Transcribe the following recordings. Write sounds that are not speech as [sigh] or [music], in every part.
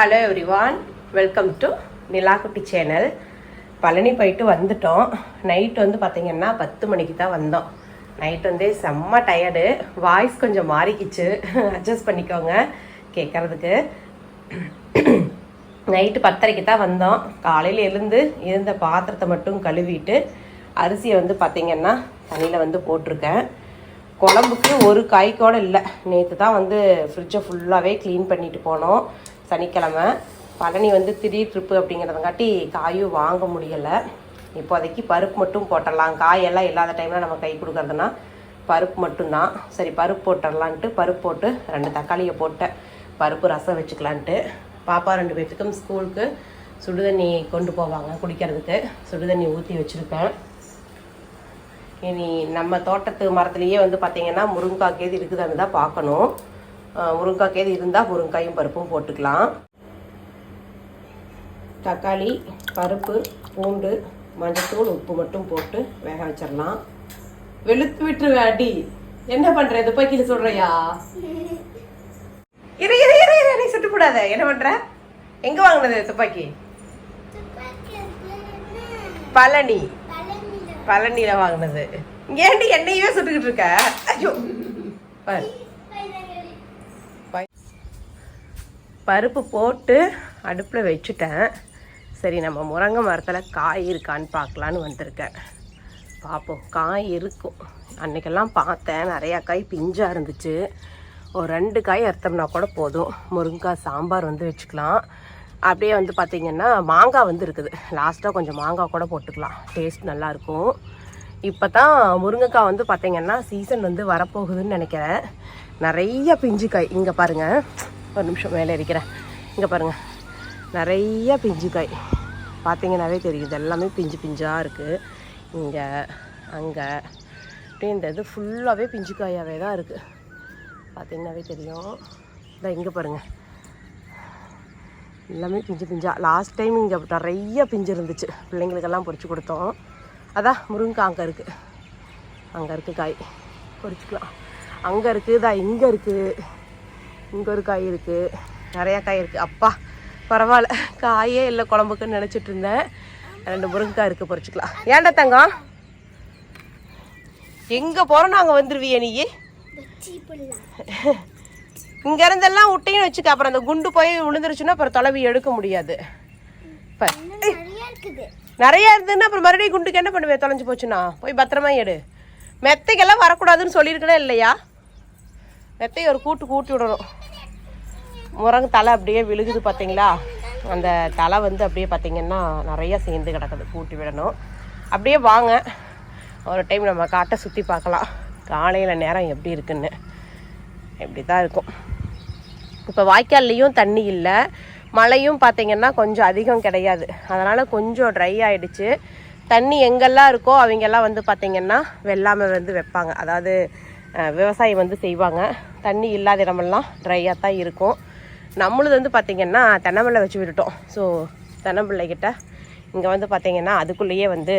Hello everyone welcome to Nilakutti channel Palani போயிட்டு வந்துட்டோம். Night வந்து பார்த்தீங்கன்னா பத்து மணிக்கு தான் வந்தோம். நைட் வந்து செம்ம டயர்டு வாய்ஸ் கொஞ்சம் மாறிக்கிச்சு. அட்ஜஸ்ட் பண்ணிக்கோங்க கேட்குறதுக்கு நைட்டு பத்தரைக்கு தான் வந்தோம். காலையில் எழுந்து இருந்த பாத்திரத்தை மட்டும் கழுவிட்டு அரிசியை வந்து பார்த்தீங்கன்னா தண்ணியில் வந்து போட்டிருக்கேன். குழம்புக்கு ஒரு காய் கூட இல்லை. நேற்று தான் வந்து ஃப்ரிட்ஜை ஃபுல்லாகவே க்ளீன் பண்ணிட்டு போனோம். சனிக்கிழமை. பழனி வந்து திடீர் ட்ரிப்பு அப்படிங்கிறதுங்காட்டி காயும் வாங்க முடியலை. இப்போதைக்கு பருப்பு மட்டும் போட்டுடலாம். காயெல்லாம் இல்லாத டைமில் நம்ம கை கொடுக்கறதுனா பருப்பு மட்டும்தான். சரி பருப்பு போட்டுடலான்ட்டு பருப்பு போட்டு ரெண்டு தக்காளியை போட்டேன். பருப்பு ரசம் வச்சுக்கலான்ட்டு. பாப்பா ரெண்டு பேர்த்துக்கும் ஸ்கூலுக்கு சுடுதண்ணி கொண்டு போவாங்க குடிக்கிறதுக்கு. சுடுதண்ணி ஊற்றி வச்சுருக்கேன் இனி நம்ம தோட்டத்து மரத்துலேயே வந்து பார்த்திங்கன்னா முருங்கைக்காய் கேது இருக்குதுன்னு தான் பார்க்கணும். அஹ் கேது இருந்தால் முருங்காயும் பருப்பும் போட்டுக்கலாம். தக்காளி பருப்பு பூண்டு மஞ்சத்தூள் உப்பு மட்டும் போட்டு வேக வச்சிடலாம் வெளுத்து விட்டுருவே அடி. என்ன பண்ற? துப்பாக்கியில சொல்றியா? இரு இரு இரு இரு நீ சுட்டு போடாத என்ன பண்ற? எங்க வாங்கினது துப்பாக்கி? பழனி. பழனியில வாங்கினது. ஏன்டி என்னையவே சுட்டுக்கிட்டு இருக்க? ஐயோ. பாரு. பை- பருப்பு போட்டு அடுப்பில் வச்சுட்டேன். சரி நம்ம முருங்கை மரத்தில் காய் இருக்கான்னு பார்க்கலான்னு வந்திருக்கேன். பார்ப்போம் காய் இருக்கும். அன்னைக்கெல்லாம் பார்த்தேன் நிறையா காய் பிஞ்சாக இருந்துச்சு. ஒரு ரெண்டு காய் அறுத்தோம்னா கூட போதும். முருங்கைக்காய் சாம்பார் வந்து வச்சுக்கலாம். அப்படியே வந்து பார்த்திங்கன்னா மாங்காய் வந்து இருக்குது. லாஸ்ட்டாக கொஞ்சம் மாங்காய் கூட போட்டுக்கலாம். டேஸ்ட் நல்லாயிருக்கும் இப்போ தான் முருங்கைக்காய் வந்து பார்த்திங்கன்னா சீசன் வந்து வரப்போகுதுன்னு நினைக்கிறேன். நிறைய பிஞ்சு காய். இங்கே பாருங்கள் ஒரு நிமிஷம் மேலே இருக்கிறேன். இங்கே பாருங்கள் நிறைய பிஞ்சு காய் பார்த்தீங்கன்னாவே தெரியும். இது எல்லாமே பிஞ்சு பிஞ்சாக இருக்குது இங்கே அங்கே. அப்படியே இந்த இது ஃபுல்லாகவே பிஞ்சு காயாகவே தான் இருக்குது பார்த்தீங்கன்னாவே தெரியும். இதான் இங்கே பாருங்கள் எல்லாமே பிஞ்சு பிஞ்சா. லாஸ்ட் டைம் இங்கே நிறைய பிஞ்சு இருந்துச்சு. பிள்ளைங்களுக்கெல்லாம் பொறிச்சு கொடுத்தோம். அதான் முருங்கை அங்கே இருக்குது அங்கே இருக்குது காய். பொறிச்சிக்கலாம் அங்கே இருக்குது தான் இங்கே இருக்குது இங்கே ஒரு காய் இருக்குது நிறையா காய் இருக்குது அப்பா பரவாயில்ல. காயே இல்லை குழம்புக்குன்னு நினச்சிட்டு இருந்தேன். ரெண்டு முருங்கைக்காய் இருக்குது பொறிச்சிக்கலாம் ஏன்டா தங்கம்? எங்கே போகிறோம் நாங்கள் வந்துடுவியே நீ? இங்க இருந்தெல்லாம் விட்டீங்கன்னு வச்சுக்க. அப்புறம் அந்த குண்டு போய் விழுந்துருச்சுன்னா அப்புறம் தொலைவி எடுக்க முடியாது. இப்போ நிறைய இருந்ததுன்னா அப்புறம் மறுபடியும் குண்டுக்கு என்ன பண்ணுவேன் தொலைஞ்சு போச்சுன்னா? போய் பத்திரமா எடு. மெத்தைக்கெல்லாம் வரக்கூடாதுன்னு சொல்லியிருக்கணும் இல்லையா? மெத்தையை ஒரு கூட்டு கூட்டி விடணும். முருங்க தலை அப்படியே விழுகுது பார்த்தீங்களா? அந்த தலை வந்து அப்படியே பார்த்தீங்கன்னா நிறையா சேர்ந்து கிடக்குது கூட்டி விடணும். அப்படியே வாங்க. ஒரு டைம் நம்ம காட்டை சுற்றி பார்க்கலாம். காலையில் நேரம் எப்படி இருக்குன்னு. இப்படி தான் இருக்கும். இப்போ வாய்க்கால்லையும் தண்ணி இல்லை. மழையும் பார்த்திங்கன்னா கொஞ்சம் அதிகம் கிடையாது. அதனால் கொஞ்சம் ட்ரை ஆகிடுச்சு தண்ணி எங்கெல்லாம் இருக்கோ அவங்கெல்லாம் வந்து பார்த்திங்கன்னா வெள்ளாமை வந்து வைப்பாங்க. அதாவது விவசாயம் வந்து செய்வாங்க. தண்ணி இல்லாத இடமெல்லாம் ட்ரையாக தான் இருக்கும். நம்மளுது வந்து பார்த்திங்கன்னா தென்னம்பிள்ளை வச்சு விட்டுட்டோம். ஸோ தென்னம்பிள்ளைகிட்ட இங்கே வந்து பார்த்திங்கன்னா அதுக்குள்ளேயே வந்து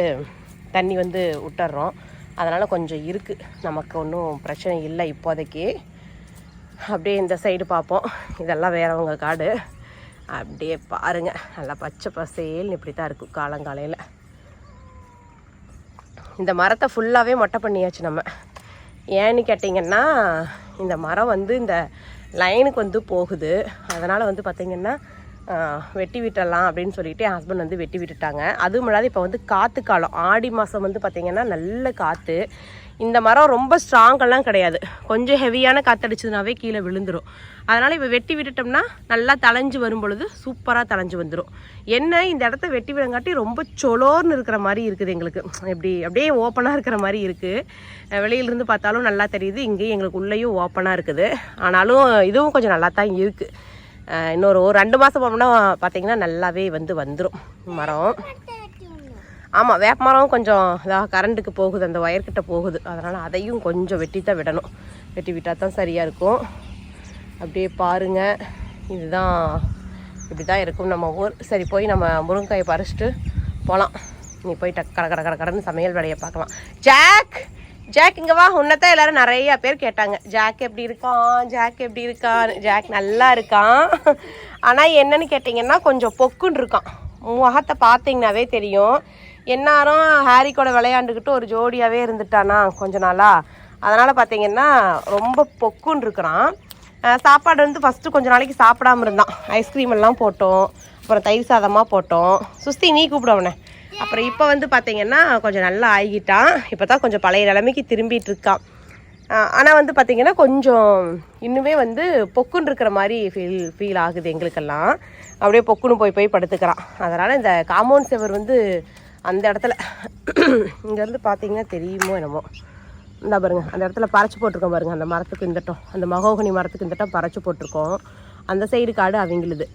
தண்ணி வந்து விட்டுறோம். அதனால் கொஞ்சம் இருக்குது நமக்கு ஒன்றும் பிரச்சனை இல்லை இப்போதைக்கு. அப்படியே இந்த சைடு பார்ப்போம். இதெல்லாம் வேறவங்க காடு. அப்படியே பாருங்கள் நல்லா பச்சை பசேல்னு இப்படி தான் இருக்கும் காலங்காலையில். இந்த மரத்தை ஃபுல்லாகவே மொட்டை பண்ணியாச்சு நம்ம. ஏன்னு கேட்டிங்கன்னா இந்த மரம் வந்து இந்த லைனுக்கு வந்து போகுது. அதனால் வந்து பார்த்திங்கன்னா வெட்டி விட்டுறலாம் அப்படின்னு சொல்லிட்டு என் ஹஸ்பண்ட் வந்து வெட்டி விட்டுட்டாங்க. அதுவும் இல்லாத இப்போ வந்து காற்று காலம். ஆடி மாதம் வந்து பார்த்திங்கன்னா நல்ல காற்று இந்த மரம் ரொம்ப ஸ்ட்ராங்கெல்லாம் கிடையாது. கொஞ்சம் ஹெவியான காற்றடிச்சதுனாவே கீழே விழுந்துரும். அதனால் இப்போ வெட்டி விட்டுட்டோம்னா நல்லா தளைஞ்சு வரும் பொழுது சூப்பராக தளைஞ்சு வந்துடும் என்ன இந்த இடத்த வெட்டி விடங்காட்டி ரொம்ப சொலோர்னு இருக்கிற மாதிரி இருக்குது எங்களுக்கு. எப்படி அப்படியே ஓப்பனாக இருக்கிற மாதிரி இருக்குது வெளியிலேருந்து பார்த்தாலும் நல்லா தெரியுது. இங்கேயும் எங்களுக்கு உள்ளேயும் ஓப்பனாக இருக்குது. ஆனாலும் இதுவும் கொஞ்சம் நல்லா தான் இருக்குது இன்னொரு ஒரு ரெண்டு மாதம் போனோம்னா பார்த்தீங்கன்னா நல்லாவே வந்து வந்துடும் மரம். ஆமாம் வேப்ப மரம் கொஞ்சம் இதாக கரண்ட்டுக்கு போகுது அந்த ஒயர்கிட்ட போகுது. அதனால் அதையும் கொஞ்சம் வெட்டி தான் விடணும். வெட்டி விட்டால் தான் சரியாக இருக்கும். அப்படியே பாருங்கள் இதுதான் இப்படி தான் இருக்கும். நம்ம ஊர். சரி போய் நம்ம முருங்கைக்காயை பறிச்சுட்டு போகலாம் நீ போய் டக் கட கட கட கடன்னு சமையல் வேலையை பார்க்கலாம். ஜாக்! ஜாக் இங்கே வா. உன்னதான் எல்லாரும் நிறைய பேர் கேட்டாங்க. ஜாக் எப்படி இருக்கான்? ஜாக் எப்படி இருக்கான்? ஜாக் நல்லா இருக்கான். ஆனால் என்னன்னு கேட்டிங்கன்னா கொஞ்சம் பொக்குன்னு இருக்கான். முகத்தை பார்த்தீங்கன்னாவே தெரியும். எந்நேரம் ஹாரி கூட விளையாண்டுக்கிட்டு ஒரு ஜோடியாகவே இருந்துட்டானா கொஞ்ச நாளா. அதனால் பார்த்தீங்கன்னா ரொம்ப பொக்குன்னு இருக்கிறான். சாப்பாடு வந்து ஃபஸ்ட்டு கொஞ்ச நாளைக்கு சாப்பிடாம இருந்தான். ஐஸ்கிரீம் எல்லாம் போட்டோம். அப்புறம் தயிர் சாதமாக போட்டோம். சுஸ்தி நீ கூப்பிடுவனே அப்புறம் இப்போ வந்து பார்த்தீங்கன்னா கொஞ்சம் நல்லா ஆகிட்டான் இப்போ தான் கொஞ்சம் பழைய நிலைமைக்கு திரும்பிட்டு இருக்கான் ஆனால் வந்து பார்த்தீங்கன்னா கொஞ்சம் இன்னுமே வந்து பொக்குன்னு இருக்கிற மாதிரி ஃபீல் ஃபீல் ஆகுது எங்களுக்கெல்லாம். அப்படியே பொக்குன்னு போய் போய் படுத்துக்கிறான் அதனால் இந்த காம்பவுண்ட் செவர் வந்து அந்த இடத்துல இங்கேருந்து பார்த்தீங்கன்னா தெரியுமோ என்னமோ. இந்த பாருங்க அந்த இடத்துல பறைச்சி போட்டிருக்கோம் பாருங்க. அந்த மரத்துக்கு இந்தட்டம் அந்த மகோகனி மரத்துக்கு இந்தட்டம் பறைச்சி போட்டிருக்கோம். அந்த சைடு காடு அவங்களுது.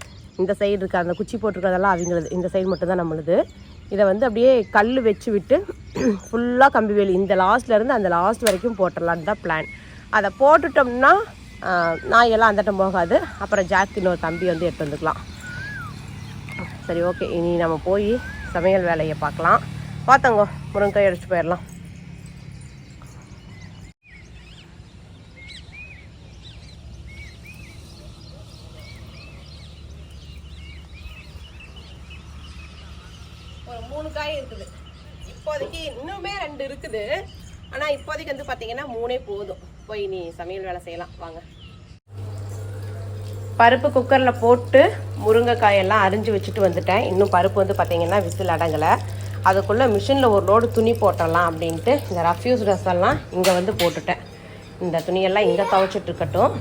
இந்த சைடு இருக்க அந்த குச்சி போட்டிருக்கிறதெல்லாம் அவங்களுது. இந்த சைடு மட்டும்தான் நம்மளுது. இதை வந்து அப்படியே கல் வச்சு விட்டு ஃபுல்லாக கம்பி வேலி. இந்த லாஸ்ட்லேருந்து அந்த லாஸ்ட் வரைக்கும் போட்டுடலான்னு தான் பிளான் அதை போட்டுட்டோம்னா நாயெல்லாம் அந்தட்டம் போகாது. அப்புறம் ஜாக்கின்னு இன்னொரு தம்பி வந்து எடுத்து வந்துக்கலாம். சரி ஓகே இனி நம்ம போய் சமையல் வேலையை பார்க்கலாம். பார்த்தங்கோ முருங்கைக்காய் அடிச்சு போயிடலாம். மூணு காய் இருக்குது. இப்போதைக்கு இன்னுமே ரெண்டு இருக்குது. ஆனால் இப்போதைக்கு வந்து பார்த்தீங்கன்னா மூணே போதும். போய் நீ சமையல் வேலை செய்யலாம். வாங்க. பருப்பு குக்கரில் போட்டு முருங்கைக்காயெல்லாம் அரிஞ்சு வச்சுட்டு வந்துட்டேன். இன்னும் பருப்பு வந்து பார்த்திங்கன்னா விசில் அடங்கலை. அதுக்குள்ளே மிஷினில் ஒரு லோடு துணி போட்டலாம் அப்படின்ட்டு இந்த ரஃப்யூஸ் ட்ரெஸ்ஸெல்லாம் இங்கே வந்து போட்டுட்டேன். இந்த துணியெல்லாம் இங்கே துவைச்சிட்டு இருக்கட்டும்.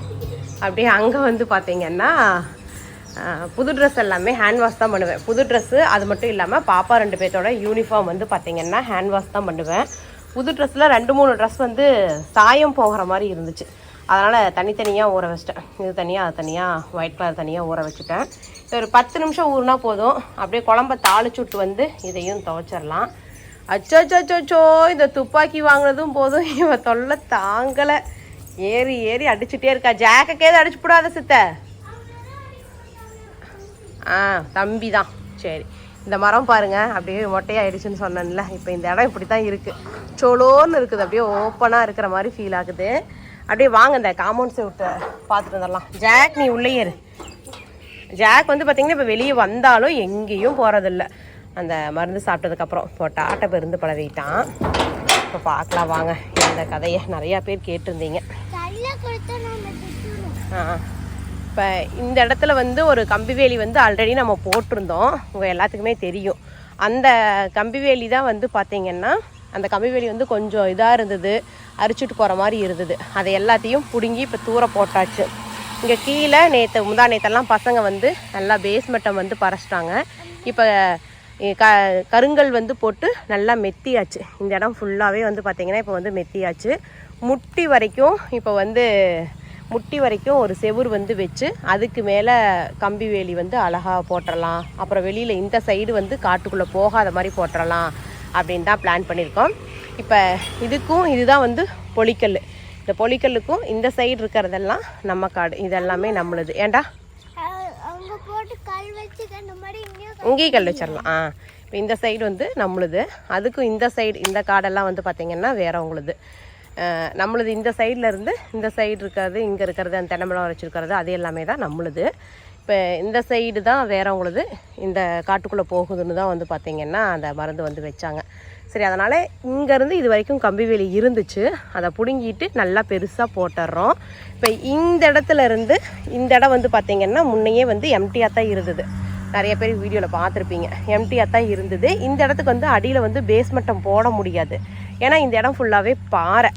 அப்படியே அங்கே வந்து பார்த்திங்கன்னா புது ட்ரெஸ் எல்லாமே ஹேண்ட் வாஷ் தான் பண்ணுவேன். புது ட்ரெஸ்ஸு அது மட்டும் இல்லாமல் பாப்பா ரெண்டு பேர்த்தோட யூனிஃபார்ம் வந்து பார்த்தீங்கன்னா ஹேண்ட் வாஷ் தான் பண்ணுவேன். புது ட்ரெஸ்ஸில் ரெண்டு மூணு ட்ரெஸ் வந்து சாயம் போகிற மாதிரி இருந்துச்சு. அதனால் தனித்தனியாக ஊற வச்சிட்டேன். இது தனியாக அது தனியாக ஒயிட் கலர் தனியாக ஊற வச்சுட்டேன். ஒரு பத்து நிமிஷம் ஊறினா போதும். அப்படியே குழம்ப தாளிச்சு விட்டு வந்து இதையும் துவைச்சிடலாம். அச்சோச்சோச்சோச்சோ இந்த துப்பாக்கி வாங்கினதும் போதும். இவன் தொல்லை தாங்கலை. ஏறி ஏறி அடிச்சுட்டே இருக்கா. ஜாக்கக்கேது அடிச்சு போடாத சித்த. ஆ தம்பி தான் சரி. இந்த மரம் பாருங்க. அப்படியே மொட்டையாயிடுச்சுன்னு சொன்னேன்ல. இப்போ இந்த இடம் இப்படி தான் இருக்குது சோலோன்னு இருக்குது. அப்படியே ஓப்பனாக இருக்கிற மாதிரி ஃபீல் ஆகுது. அப்படியே வாங்க இந்த காம்பவுண்ட் விட்டு பார்த்துட்டு வந்துடலாம். ஜாக் நீ உள்ளே ஏறு. ஜாக் வந்து பார்த்தீங்கன்னா இப்போ வெளியே வந்தாலும் எங்கேயும் போகிறதில்ல அந்த மருந்து சாப்பிட்டதுக்கப்புறம் போட்ட ஆட்டை பெருந்து பழவிட்டான் இப்போ பார்க்கலாம் வாங்க. இந்த கதையை நிறையா பேர் கேட்டிருந்தீங்க. இப்போ இந்த இடத்துல வந்து ஒரு கம்பிவேலி வந்து ஆல்ரெடி நம்ம போட்டிருந்தோம். உங்கள் எல்லாத்துக்குமே தெரியும். அந்த கம்பிவேலி தான் வந்து பார்த்திங்கன்னா அந்த கம்பிவேலி வந்து கொஞ்சம் இதாக இருந்தது. அரிச்சுட்டு போகிற மாதிரி இருந்தது. அதை எல்லாத்தையும் பிடுங்கி இப்போ தூர போட்டாச்சு. இங்கே கீழே நேற்று முந்தா நேற்றெல்லாம் பசங்க வந்து நல்லா பேஸ்மெண்ட்டை வந்து பறச்சிட்டாங்க. இப்போ க கருங்கல் வந்து போட்டு நல்லா மெத்தியாச்சு. இந்த இடம் ஃபுல்லாகவே வந்து பார்த்திங்கன்னா இப்போ வந்து மெத்தியாச்சு. முட்டி வரைக்கும் இப்போ வந்து முட்டி வரைக்கும் ஒரு செவுரு வந்து வச்சு அதுக்கு மேலே கம்பி வேலி வந்து அழகாக போட்டுடலாம் அப்புறம் வெளியில் இந்த சைடு வந்து காட்டுக்குள்ளே போகாத மாதிரி போட்டுடலாம் அப்படின்னு தான் பிளான் பண்ணியிருக்கோம். இப்போ இதுக்கும் இதுதான் வந்து பொலிக்கல் இந்த பொலிக்கல்லுக்கும் இந்த சைடு இருக்கிறதெல்லாம் நம்ம காடு இதெல்லாமே நம்மளுது. அவங்க போட்டு கல் வச்சிடலாம். ஆ. இப்போ இந்த சைடு வந்து நம்மளுது. அதுக்கும் இந்த சைடு இந்த காடெல்லாம் வந்து பார்த்திங்கன்னா வேறவங்களுது நம்மளுது இந்த சைடில் இருந்து இந்த சைடு இருக்கிறது இங்கே இருக்கிறது அந்த தென்னமரம் வச்சுருக்கிறது அது எல்லாமே தான் நம்மளுது. இப்போ இந்த சைடு தான் வேறவங்களுது இந்த காட்டுக்குள்ளே போகுதுன்னு தான் வந்து பார்த்திங்கன்னா அந்த மருந்து வந்து வச்சாங்க. சரி அதனால் இங்கேருந்து இது வரைக்கும் கம்பி வேலி இருந்துச்சு. அதை பிடுங்கிட்டு நல்லா பெருசாக போட்டுடுறோம் இப்போ இந்த இடத்துல இருந்து இந்த இடம் வந்து பார்த்திங்கன்னா முன்னையே வந்து எம்டியாக தான் இருந்தது. நிறைய பேர் வீடியோவில் பார்த்துருப்பீங்க. எம்டியாக தான் இருந்தது. இந்த இடத்துக்கு வந்து அடியில் வந்து பேஸ்மெண்ட்டம் போட முடியாது. ஏன்னா இந்த இடம் ஃபுல்லாகவே பாறை.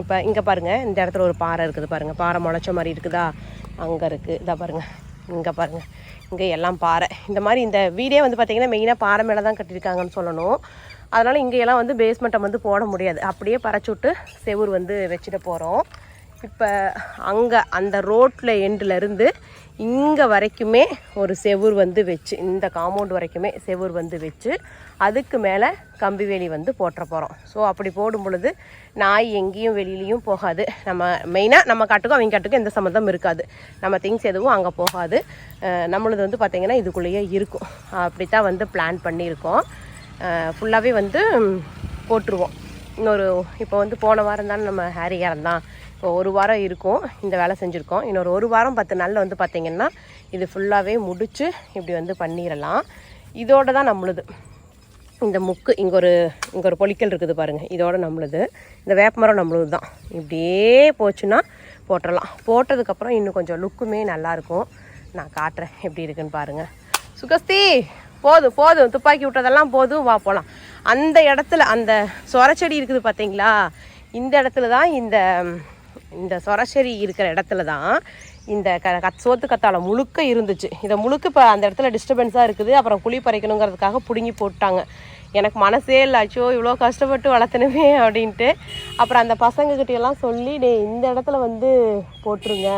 இப்போ இங்கே பாருங்கள் இந்த இடத்துல ஒரு பாறை இருக்குது பாருங்கள் பாறை முளைச்ச மாதிரி இருக்குதா? அங்கே இருக்குது இதா பாருங்கள் இங்கே பாருங்கள் இங்கே எல்லாம் பாறை. இந்த மாதிரி இந்த வீடே வந்து பார்த்திங்கன்னா மெயினாக பாறை மேலே தான் கட்டியிருக்காங்கன்னு சொல்லணும். அதனால் இங்கேயெல்லாம் வந்து பேஸ்மெண்ட்டை வந்து போட முடியாது. அப்படியே பறச்சுட்டு விட்டு செவுர் வந்து வச்சுட்டு போகிறோம் இப்போ அங்கே அந்த ரோட்டில் எண்டுலேருந்து இங்கே வரைக்குமே ஒரு செவுர் வந்து வச்சு இந்த காம்பவுண்ட் வரைக்குமே செவுர் வந்து வச்சு அதுக்கு மேலே கம்பி வேலி வந்து போட்டுற போகிறோம் ஸோ அப்படி போடும் பொழுது நாய் எங்கேயும் வெளியிலையும் போகாது. நம்ம மெயினாக நம்ம காட்டுக்கும் அவங்க காட்டுக்கும் எந்த சம்மந்தம் இருக்காது. நம்ம திங்ஸ் எதுவும் அங்கே போகாது. நம்மளது வந்து பார்த்திங்கன்னா இதுக்குள்ளேயே இருக்கும். அப்படி தான் வந்து பிளான் பண்ணியிருக்கோம். ஃபுல்லாகவே வந்து போட்டுருவோம். இன்னொரு இப்போ வந்து போன வாரம் தானே நம்ம ஹேரி இறந்தான். இப்போ ஒரு வாரம் இருக்கும் இந்த வேலை செஞ்சுருக்கோம். இன்னொரு ஒரு வாரம் பத்து நாளில் வந்து பார்த்திங்கன்னா இது ஃபுல்லாகவே முடித்து இப்படி வந்து பண்ணிடலாம் இதோடு தான் நம்மளுது. இந்த முக்கு இங்கே ஒரு இங்கே ஒரு பொலிக்கல் இருக்குது பாருங்கள் இதோட நம்மளுது. இந்த வேப்பமரம் நம்மளுது தான். இப்படியே போச்சுன்னா போட்டுடலாம் போட்டதுக்கப்புறம் இன்னும் கொஞ்சம் லுக்குமே நல்லாயிருக்கும் நான் காட்டுறேன் எப்படி இருக்குன்னு பாருங்கள் சுகஸ்தி போதும் போதும் துப்பாக்கி விட்டதெல்லாம் போதும் வா போகலாம் அந்த இடத்துல அந்த சொரச்செடி இருக்குது பார்த்தீங்களா இந்த இடத்துல தான் இந்த இந்த சொரசரி இருக்கிற இடத்துல தான் இந்த க கத் சோத்து கத்தாழை முழுக்க இருந்துச்சு. இதை முழுக்க இப்போ அந்த இடத்துல டிஸ்டர்பன்ஸாக இருக்குது. அப்புறம் குழி பறிக்கணுங்கிறதுக்காக பிடுங்கி போட்டாங்க. எனக்கு மனசே இல்லை. அச்சோ இவ்வளோ கஷ்டப்பட்டு வளர்த்தணுமே அப்படின்ட்டு. அப்புறம் அந்த பசங்கக்கிட்ட எல்லாம் சொல்லி டே இந்த இடத்துல வந்து போட்டுருங்க.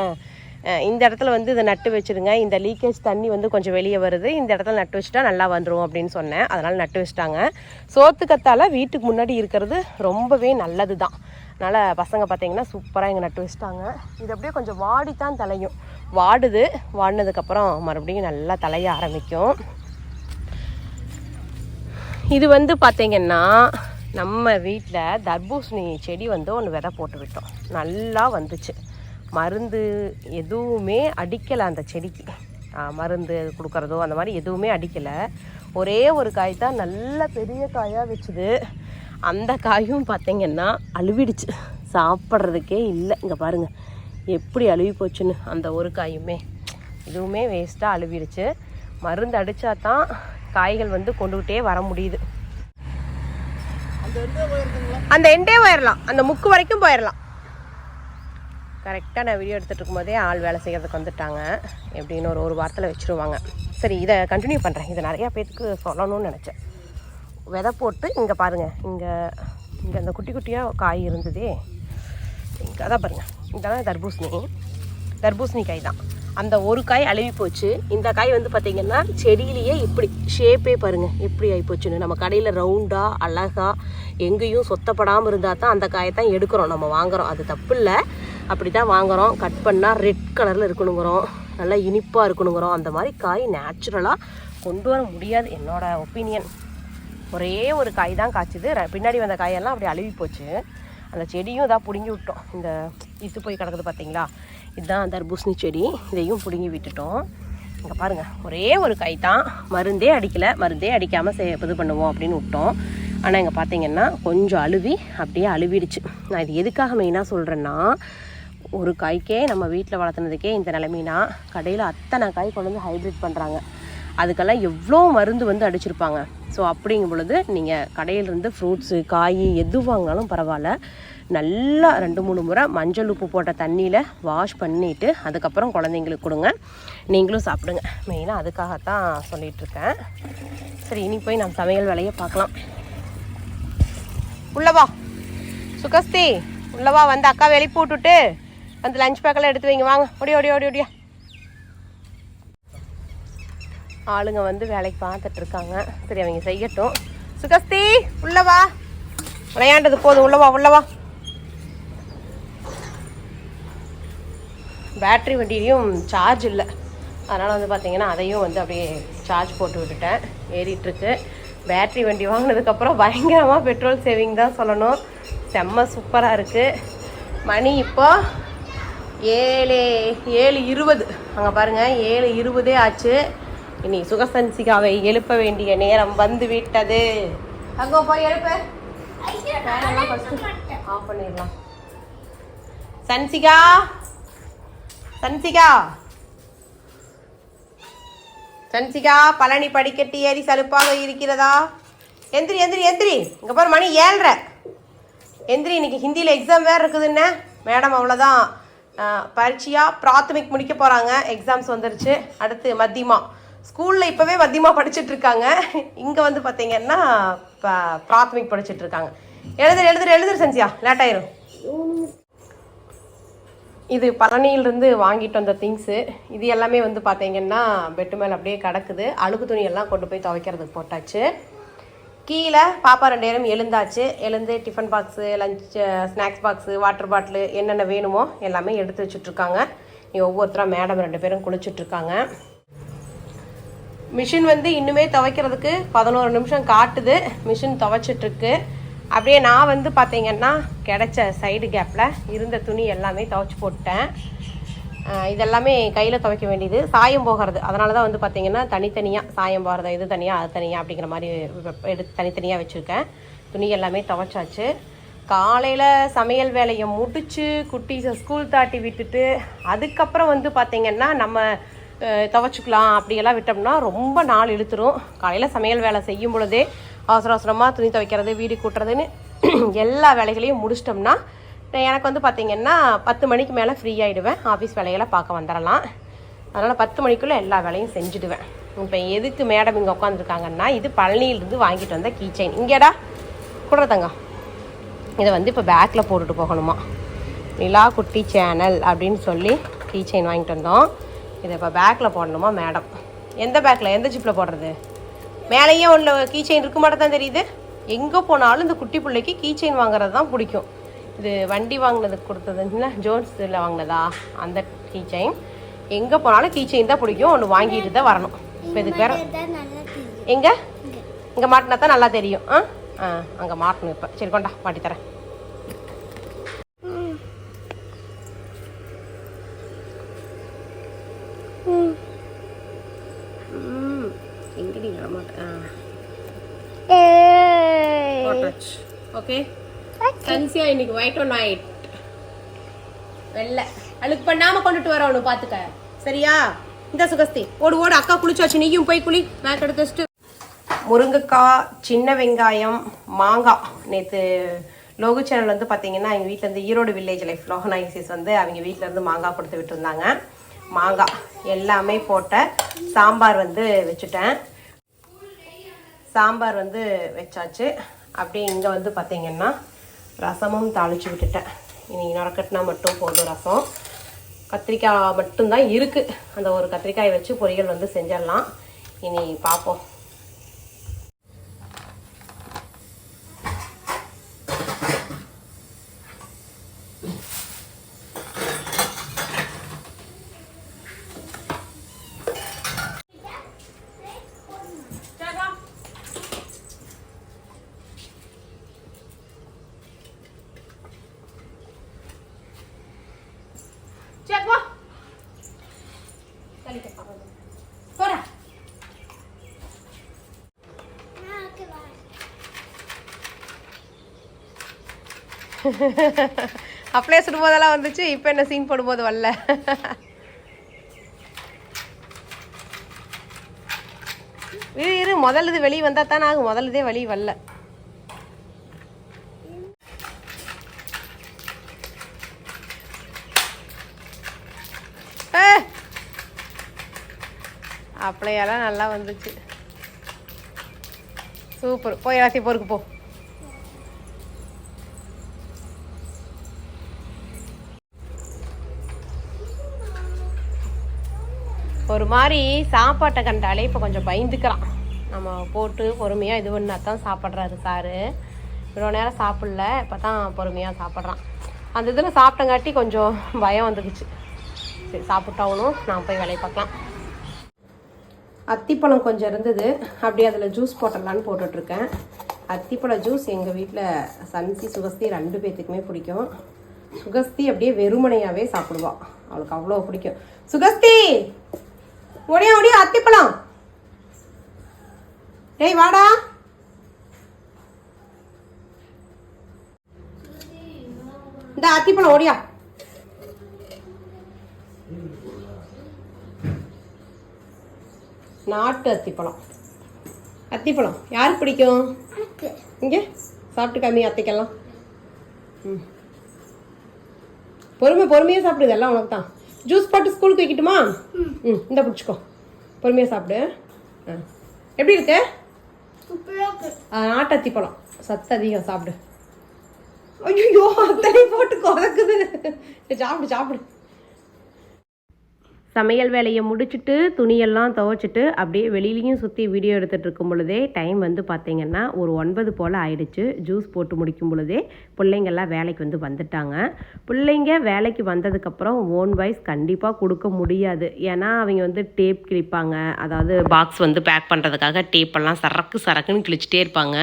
இந்த இடத்துல வந்து இதை நட்டு வச்சிருங்க இந்த லீக்கேஜ் தண்ணி வந்து கொஞ்சம் வெளியே வருது. இந்த இடத்துல நட்டு வச்சுட்டா நல்லா வந்துடும் அப்படின்னு சொன்னேன். அதனால் நட்டு வச்சிட்டாங்க. சோத்துக்கத்தால் கத்தால வீட்டுக்கு முன்னாடி இருக்கிறது ரொம்பவே நல்லது தான் அதனால் பசங்க பார்த்தீங்கன்னா சூப்பராக இங்கே நட்டு வச்சிட்டாங்க. இது அப்படியே கொஞ்சம் வாடித்தான் தலையும். வாடுது. வாடினதுக்கப்புறம் மறுபடியும் நல்லா தலைய ஆரம்பிக்கும். இது வந்து பார்த்தீங்கன்னா நம்ம வீட்டில் தர்பூசணி செடி வந்து ஒன்று விதை போட்டு விட்டோம். நல்லா வந்துச்சு. மருந்து எதுவுமே அடிக்கலை அந்த செடிக்கு. மருந்து கொடுக்குறதோ அந்த மாதிரி எதுவுமே அடிக்கலை. ஒரே ஒரு காய் தான் நல்ல பெரிய காயாக வச்சுது. அந்த காயும் பார்த்தீங்கன்னா அழுவிடுச்சு. சாப்பிட்றதுக்கே இல்லை. இங்கே பாருங்கள் எப்படி அழுவி போச்சுன்னு அந்த ஒரு காயுமே. இதுவுமே வேஸ்ட்டாக அழுவிடுச்சு. மருந்து அடித்தா தான் காய்கள் வந்து கொண்டுகிட்டே வர முடியுது. அந்த எண்டே போயிடலாம் அந்த முக்கு வரைக்கும் போயிடலாம் கரெக்டாக நான் வீடியோ எடுத்துகிட்டு இருக்கும்போதே ஆள் வேலை செய்கிறதுக்கு வந்துட்டாங்க. எப்படின்னு ஒரு ஒரு வாரத்தில் வச்சுருவாங்க. சரி இதை கண்டினியூ பண்ணுறேன் இதை நிறையா பேத்துக்கு சொல்லணும்னு நினச்சேன். விதை போட்டு இங்கே பாருங்கள் இங்கே இங்கே அந்த குட்டி குட்டியாக காய் இருந்ததே. இங்கே அதான் பாருங்கள் இதெல்லாம் தர்பூசணி. தர்பூசணி காய் தான் அந்த ஒரு காய் அழுவி போச்சு. இந்த காய் வந்து பார்த்திங்கன்னா செடியிலேயே இப்படி ஷேப்பே பாருங்கள் எப்படி ஆகி போச்சுன்னு நம்ம கடையில் ரவுண்டாக அழகாக எங்கேயும் சொத்தப்படாமல் இருந்தால் தான் அந்த காயை தான் எடுக்கிறோம். நம்ம வாங்குறோம். அது தப்பு இல்லை. அப்படி தான் வாங்குகிறோம் கட் பண்ணால் ரெட் கலரில் இருக்கணுங்கிறோம். நல்லா இனிப்பாக இருக்கணுங்கிறோம். அந்த மாதிரி காய் நேச்சுரலாக கொண்டு வர முடியாது. என்னோடய ஒப்பீனியன் ஒரே ஒரு காய் தான் காய்ச்சுது. பின்னாடி வந்த காயெல்லாம் அப்படி அழுவி போச்சு. அந்த செடியும் இதாக பிடுங்கி விட்டோம். இந்த இத்து போய் கிடக்குது பார்த்தீங்களா இதுதான் தர்பூசணி செடி. இதையும் பிடுங்கி விட்டுட்டோம். இங்கே பாருங்கள் ஒரே ஒரு காய் தான். மருந்தே அடிக்கலை. மருந்தே அடிக்காமல் சே இது பண்ணுவோம் அப்படின்னு விட்டோம். ஆனால் இங்கே பார்த்தீங்கன்னா கொஞ்சம் அழுவி அப்படியே அழுவிடுச்சு. நான் இது எதுக்காக மெயினாக சொல்கிறேன்னா ஒரு காய்க்கே நம்ம வீட்டில் வளர்த்துனதுக்கே இந்த நிலமைனா கடையில் அத்தனை காய் கொண்டு வந்து ஹைப்ரிட் பண்ணுறாங்க அதுக்கெல்லாம் எவ்வளோ மருந்து வந்து அடிச்சிருப்பாங்க. ஸோ அப்படிங்கும் பொழுது நீங்கள் கடையிலேருந்து ஃப்ரூட்ஸு காய் எது வாங்கினாலும் பரவாயில்ல. நல்லா ரெண்டு மூணு முறை மஞ்சள் உப்பு போட்ட தண்ணியில் வாஷ் பண்ணிவிட்டு அதுக்கப்புறம் குழந்தைங்களுக்கு கொடுங்க. நீங்களும் சாப்பிடுங்க. மெயினாக அதுக்காகத்தான் சொல்லிகிட்ருக்கேன் சரி இனி போய் நம்ம சமையல் வேலையை பார்க்கலாம். உள்ளவா சுகஸ்தி உள்ளவா வந்து அக்கா வெளி போட்டுட்டு வந்து லஞ்ச் பேக்கெல்லாம் எடுத்து வைங்க. வாங்க. ஓடியா ஓடியா ஓடி ஓடியா. ஆளுங்க வந்து வேலைக்கு பார்த்துட்டு இருக்காங்க சரி அவங்க செய்யட்டும். சுகஸ்தி உள்ளவா விளையாண்டது போதும். உள்ளவா உள்ளவா பேட்ரி வண்டியிலையும் சார்ஜ் இல்லை. அதனால் வந்து பார்த்தீங்கன்னா அதையும் வந்து அப்படியே சார்ஜ் போட்டு விட்டுட்டேன். ஏறிட்டுருக்கு பேட்ரி வண்டி வாங்கினதுக்கப்புறம் பயங்கரமாக பெட்ரோல் சேவிங் தான் சொல்லணும். செம்ம சூப்பராக இருக்குது மணி இப்போ ஏழு ஏழு இருபது. அங்கே பாருங்கள் ஏழு இருபதே ஆச்சு. இனி சுகசன்சிகாவை எழுப்ப வேண்டிய நேரம் வந்து விட்டது அங்கே போய் எழுப்ப. ஆஃப் பண்ணிடலாம். சன்சிகா சன்சிகா சன்சிகா பழனி படிக்கட்டு ஏறி சலுப்பாக இருக்கிறதா? எந்திரி எந்திரி எந்திரி. இங்கே பாரு மணி ஏழ்ரை. எந்திரி இன்னைக்கு ஹிந்தியில் எக்ஸாம் வேறு இருக்குதுன்னு மேடம் அவ்வளோதான் பரீட்சையாக பிராத்தமிக் முடிக்க போகிறாங்க எக்ஸாம்ஸ் வந்துருச்சு. அடுத்து மத்தியமாக ஸ்கூலில் இப்போவே மத்தியமா படிச்சுட்டு இருக்காங்க இங்கே வந்து பார்த்தீங்கன்னா ப- பிராத்தமிக் படிச்சுட்டு இருக்காங்க எழுதுற எழுதுற எழுதுற செஞ்சியா? லேட் ஆயிரும் இது பழனியிலிருந்து வாங்கிட்டு வந்த திங்ஸு இது எல்லாமே வந்து பார்த்தீங்கன்னா பெட்டு மேலே அப்படியே கிடக்குது. அழுக்கு துணியெல்லாம் கொண்டு போய் துவைக்கிறதுக்கு போட்டாச்சு. கீழே பாப்பா ரெண்டு நேரம் எழுந்தாச்சு. எழுந்து tiffin box lunch snacks box water bottle என்னென்ன வேணுமோ எல்லாமே எடுத்து வச்சுட்ருக்காங்க. நீ ஒவ்வொருத்தராக மேடம் ரெண்டு பேரும் குளிச்சுட்ருக்காங்க. மிஷின் வந்து இன்னுமே துவைக்கிறதுக்கு பதினோரு நிமிஷம் காட்டுது. மிஷின் துவைச்சிட்ருக்கு. அப்படியே நான் வந்து பார்த்தீங்கன்னா கிடைச்ச சைடு கேப்பில் இருந்த துணி எல்லாமே துவைச்சி போட்டேன். இதெல்லாமே கையில் துவைக்க வேண்டியது. சாயம் போகிறது. அதனால தான் வந்து பார்த்தீங்கன்னா தனித்தனியாக சாயம் போகிறது இது தனியாக அது தனியாக அப்படிங்கிற மாதிரி எடுத்து தனித்தனியாக வச்சுருக்கேன். துணி எல்லாமே துவைச்சாச்சு. காலையில் சமையல் வேலையை முடித்து குட்டீஸை ஸ்கூல் தாட்டி விட்டுட்டு அதுக்கப்புறம் வந்து பார்த்திங்கன்னா நம்ம துவச்சிக்கலாம் அப்படியெல்லாம் விட்டோம்னா ரொம்ப நாள் இழுத்துரும். காலையில் சமையல் வேலை செய்யும் பொழுதே அவசர அவசரமாக துணி துவைக்கிறது வீடு கூட்டுறதுன்னு [clears throat] எல்லா வேலைகளையும் முடிச்சிட்டோம்னா எனக்கு வந்து பார்த்திங்கன்னா பத்து மணிக்கு மேலே ஃப்ரீ ஆகிடுவேன் ஆஃபீஸ் வேலைகளை பார்க்க வந்துடலாம் அதனால் பத்து மணிக்குள்ளே எல்லா வேலையும் செஞ்சுடுவேன். இப்போ எதுக்கு மேடம் இங்கே உட்காந்துருக்காங்கன்னா இது பழனியிலிருந்து வாங்கிட்டு வந்த கீ செயின் இங்கேடா கொடுற இதை வந்து இப்போ பேக்கில் போட்டுட்டு போகணுமா. நிலா குட்டி சேனல் அப்படின்னு சொல்லி கீ செயின் வாங்கிட்டு வந்தோம். இதை இப்போ பேக்கில் போடணுமா மேடம் எந்த பேக்கில் எந்த ஜிப்பில் போடுறது? மேலேயே உள்ள கீ செயின் இருக்க மாட்டே தான் தெரியுது. எங்கே போனாலும் இந்த குட்டி பிள்ளைக்கு கீ செயின் வாங்குறது தான் பிடிக்கும். இது வண்டி வாங்கினதுக்கு கொடுத்ததுன்னா ஜோன்ஸ் இதில் வாங்கினதா? அந்த கீ செயின் எங்கே போனாலும் கீ செயின் தான் பிடிக்கும். ஒன்று வாங்கிட்டு தான் வரணும். இப்போ இதுக்கு வேற எங்கே? இங்கே. மாட்டினா தான் நல்லா தெரியும். ஆ? ஆ அங்கே மாட்டணும் இப்போ. சரி கொண்டா மாட்டி தரேன் ம் எங்கடி மாட்டேன் ஏய் போட்டாச்சு ஓகே கன்சியா இன்னைக்கு ஒயிட் ஒன் ஒயிட் வெள்ளை. அழுக்கு பண்ணாம கொண்டுட்டு வரணும் பாத்துக்க. சரியா? இந்த சுகஸ்தி. ஓடு ஓடு. அக்கா குளிச்சாச்சு. நீயும் போய் குளி. மேக் எடுத்து முருங்கைக்காய் சின்ன வெங்காயம் மாங்காய். நேற்று லோகு சேனல் வந்து பார்த்தீங்கன்னா எங்கள் வீட்டிலேருந்து ஈரோடு வில்லேஜ் லைஃப் லோகநாயகிசிஸ் வந்து அவங்க வீட்டிலேருந்து மாங்காய் கொடுத்து விட்டுருந்தாங்க. மாங்காய். எல்லாமே போட்ட சாம்பார் வந்து வச்சுட்டேன். சாம்பார் வந்து வச்சாச்சு. அப்படியே இங்கே வந்து பார்த்தீங்கன்னா ரசமும் தாளிச்சு விட்டுட்டேன். இனி நுரக்கட்டினா மட்டும் போதும் ரசம். கத்திரிக்காய் மட்டும்தான் இருக்குது அந்த ஒரு கத்திரிக்காயை வச்சு பொரியல் வந்து செஞ்சிடலாம். இனி பார்ப்போம் [laughs] அப்படியே சுடும்போதெல்லாம் வந்துச்சு இப்போ என்ன சீன் போடும்போது வரல. [laughs] இரு இரு முதல் இது வெளியே வந்தால் தானே ஆகும் முதல் இதே வெளியே வரல. அப்படியெல்லாம் நல்லா வந்துச்சு. சூப்பர். போய் எல்லாத்தையும் பொறுக்கு போ. ஒரு மாதிரி சாப்பாட்டை கண்டாலே இப்போ கொஞ்சம் பயந்துக்கிறான். நம்ம போட்டு பொறுமையாக இது பண்ணா தான் சாப்பிட்றாரு சாரு. இவ்வளோ நேரம் சாப்பிடல இப்போ தான் பொறுமையாக சாப்பிட்றான். அந்த இதில் சாப்பிட்டங்காட்டி கொஞ்சம் பயம் வந்துக்குச்சு சரி சாப்பிட்டாவணும் நான் போய் வேலையை பார்க்கலாம். அத்திப்பழம் கொஞ்சம் இருந்தது. அப்படியே அதில் ஜூஸ் போட்டுடலான்னு போட்டுட்ருக்கேன். அத்திப்பழ ஜூஸ் எங்கள் வீட்டில் சன்சி சுகஸ்தி ரெண்டு பேர்த்துக்குமே பிடிக்கும். சுகஸ்தி அப்படியே வெறுமனையாகவே சாப்பிடுவா. அவளுக்கு அவ்வளோ பிடிக்கும். சுகஸ்தி! ஓடியா ஓடியா அத்திப்பழம். டேய் வாடா. இந்த அத்திப்பழம் ஓடியா நாட்டு அத்திப்பழம். அத்திப்பழம் யாருக்கு பிடிக்கும்? இங்கே? சாப்பிட்டு காமி அத்தைக்கெல்லாம். ம். பொறுமை பொறுமையாக சாப்பிடுது எல்லாம் உனக்கு தான் ஜூஸ் போட்டு ஸ்கூலுக்கு வைக்கட்டுமா? ம். இந்த பிடிச்சிக்கோ பொறுமையாக சாப்பிடு. ஆ. எப்படி இருக்கு? சூப்பராக இருக்கு. ஆ, நாட்டு அத்திப்பழம் சத்து அதிகம் சாப்பிடு. ஐயோ அத்தனை போட்டு கொதக்குது சாப்பிடு சாப்பிடு. சமையல் வேலையை முடிச்சுட்டு துணியெல்லாம் துவைச்சிட்டு அப்படியே வெளியிலையும் சுற்றி வீடியோ எடுத்துகிட்டு இருக்கும் பொழுதே டைம் வந்து பார்த்திங்கன்னா ஒரு ஒன்பது போல் ஆயிடுச்சு. ஜூஸ் போட்டு முடிக்கும் பொழுதே பிள்ளைங்கள்லாம் வேலைக்கு வந்து வந்துட்டாங்க. பிள்ளைங்க வேலைக்கு வந்ததுக்கப்புறம் ஓன் வாய்ஸ் கண்டிப்பாக கொடுக்க முடியாது. ஏன்னா அவங்க வந்து டேப் கிழிப்பாங்க. அதாவது பாக்ஸ் வந்து பேக் பண்ணுறதுக்காக டேப்பெல்லாம் சரக்கு சரக்குன்னு கிழிச்சிட்டே இருப்பாங்க.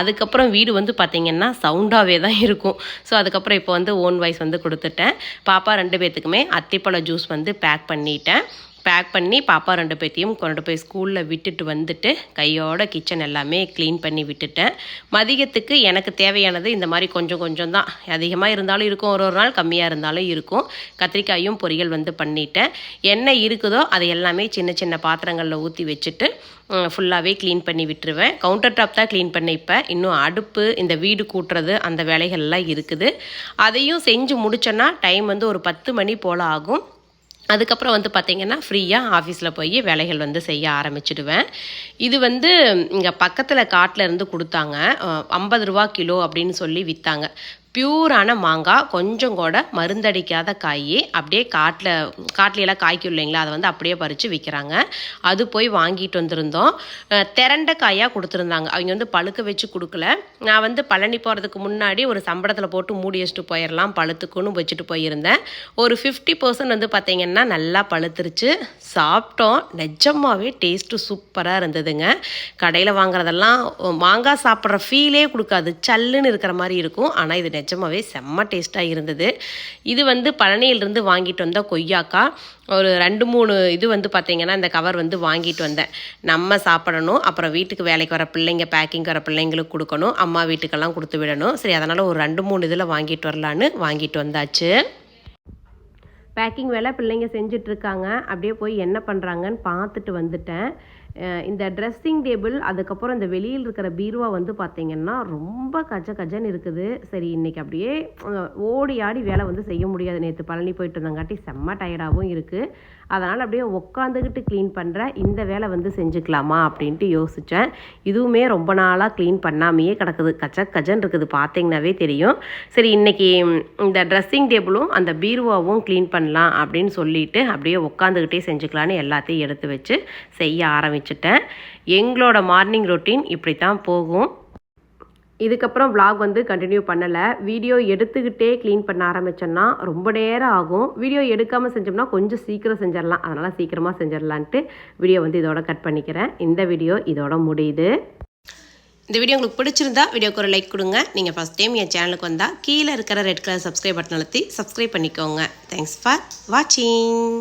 அதுக்கப்புறம் வீடு வந்து பார்த்திங்கன்னா சவுண்டாகவே தான் இருக்கும். ஸோ அதுக்கப்புறம் இப்போ வந்து ஓன் வாய்ஸ் வந்து கொடுத்துட்டேன். பாப்பா ரெண்டு பேர்த்துக்குமே அத்திப்பழ ஜூஸ் வந்து பேக் பண்ணி பண்ணிட்டேன். பேக் பண்ணி பாப்பா ரெண்டு பேர்த்தையும் கொண்டு போய் ஸ்கூலில் விட்டுட்டு வந்துட்டு கையோட கிச்சன் எல்லாமே க்ளீன் பண்ணி விட்டுட்டேன். மதியத்துக்கு எனக்கு தேவையானது இந்த மாதிரி கொஞ்சம் கொஞ்சம் தான். அதிகமாக இருந்தாலும் இருக்கும் ஒரு ஒரு நாள் கம்மியாக இருந்தாலும் இருக்கும். கத்திரிக்காயும் பொரியல் வந்து பண்ணிட்டேன். என்ன இருக்குதோ அது எல்லாமே சின்ன சின்ன பாத்திரங்களில் ஊற்றி வச்சுட்டு ஃபுல்லாகவே க்ளீன் பண்ணி விட்டுருவேன். கவுண்டர் டாப் தான் க்ளீன் பண்ண இப்போ. இன்னும் அடுப்பு இந்த வீடு கூட்டுறது அந்த வேலைகள்லாம் இருக்குது. அதையும் செஞ்சு முடிச்சோன்னா டைம் வந்து ஒரு பத்து மணி போல் ஆகும். அதுக்கப்புறம் வந்து பார்த்திங்கன்னா ஃப்ரீயாக ஆஃபீஸில் போய் வேலைகள் வந்து செய்ய ஆரம்பிச்சிடுவேன். இது வந்து இங்கே பக்கத்தில் காட்டில் இருந்து கொடுத்தாங்க. ஐம்பது ரூபா கிலோ அப்படின்னு சொல்லி விற்றாங்க பியூரான மாங்காய் கொஞ்சம் கூட மருந்தடிக்காத காய் அப்படியே காட்டில் காட்டிலெல்லாம் காய்க்கும் இல்லைங்களா? அதை வந்து அப்படியே பறித்து விற்கிறாங்க அது போய் வாங்கிட்டு வந்திருந்தோம். திரண்ட காயாக கொடுத்துருந்தாங்க. அவங்க வந்து பழுக்க வச்சு கொடுக்கல. நான் வந்து பழனி போகிறதுக்கு முன்னாடி ஒரு சம்பளத்தில் போட்டு மூடி வச்சுட்டு போயிடலாம் பழுத்துக்குன்னு வச்சுட்டு போயிருந்தேன். ஒரு ஃபிஃப்டி பர்சன்ட் வந்து பார்த்திங்கன்னா நல்லா பழுத்துருச்சு. சாப்பிட்டோம். நிஜமாகவே டேஸ்ட்டு சூப்பராக இருந்ததுங்க. கடையில் வாங்குறதெல்லாம் மாங்காய் சாப்பிட்ற ஃபீலே கொடுக்காது. சல்லுன்னு இருக்கிற மாதிரி இருக்கும். ஆனால் இது நிஜமாகவே செம்ம டேஸ்ட்டாக இருந்தது. இது வந்து பழனியிலிருந்து வாங்கிட்டு வந்த கொய்யாக்கா. ஒரு ரெண்டு மூணு இது வந்து பார்த்திங்கன்னா இந்த கவர் வந்து வாங்கிட்டு வந்தேன். நம்ம சாப்பிடணும் அப்புறம் வீட்டுக்கு வேலைக்கு வர பிள்ளைங்க பேக்கிங் வர பிள்ளைங்களுக்கு கொடுக்கணும் அம்மா வீட்டுக்கெல்லாம் கொடுத்து விடணும். சரி அதனால் ஒரு ரெண்டு மூணு இதில் வாங்கிட்டு வரலான்னு வாங்கிட்டு வந்தாச்சு. பேக்கிங் வேலை பிள்ளைங்க செஞ்சிட்ருக்காங்க அப்படியே போய் என்ன பண்ணுறாங்கன்னு பார்த்துட்டு வந்துட்டேன். இந்த ட்ரெஸ்ஸிங் டேபிள் அதுக்கப்புறம் இந்த வெளியில் இருக்கிற பீருவா வந்து பார்த்திங்கன்னா ரொம்ப கஜ கஜன்னு இருக்குது. சரி இன்றைக்கி அப்படியே ஓடி ஆடி வேலை வந்து செய்ய முடியாது. நேற்று பழனி போயிட்டு இருந்தங்காட்டி செம்ம டயர்டாகவும் இருக்குது அதனால் அப்படியே உட்காந்துக்கிட்டு க்ளீன் பண்ணுற இந்த வேலை வந்து செஞ்சுக்கலாமா அப்படின்ட்டு யோசித்தேன் இதுவுமே ரொம்ப நாளாக க்ளீன் பண்ணாமையே கிடக்குது. கச்ச கஜன் இருக்குது. பார்த்தீங்கன்னாவே தெரியும். சரி இன்னைக்கு இந்த ட்ரெஸ்ஸிங் டேபிளும் அந்த பீருவாவும் க்ளீன் பண்ணலாம் அப்படின்னு சொல்லிட்டு அப்படியே உட்காந்துக்கிட்டே செஞ்சுக்கலான்னு எல்லாத்தையும் எடுத்து வச்சு செய்ய ஆரம்பிச்சிட்டேன். எங்களோட மார்னிங் ரொட்டீன் இப்படி தான் போகும். இதுக்கப்புறம் vlog வந்து கண்டினியூ பண்ணலை. வீடியோ எடுத்துக்கிட்டே க்ளீன் பண்ண ஆரம்பித்தோன்னா ரொம்ப நேரம் ஆகும். வீடியோ எடுக்காமல் செஞ்சோம்னா கொஞ்சம் சீக்கிரம் செஞ்சிடலாம். அதனால் சீக்கிரமாக செஞ்சிடலான்ட்டு வீடியோ வந்து இதோட கட் பண்ணிக்கிறேன். இந்த வீடியோ இதோட முடியுது. இந்த வீடியோ உங்களுக்கு பிடிச்சிருந்தா வீடியோக்கு ஒரு லைக் கொடுங்க. நீங்கள் ஃபஸ்ட் டைம் என் சேனலுக்கு வந்தால் கீழே இருக்கிற ரெட் கலர் சப்ஸ்கிரைப் பட்டன் அழுத்தி சப்ஸ்கிரைப் பண்ணிக்கோங்க. தேங்க்ஸ் ஃபார் வாட்சிங்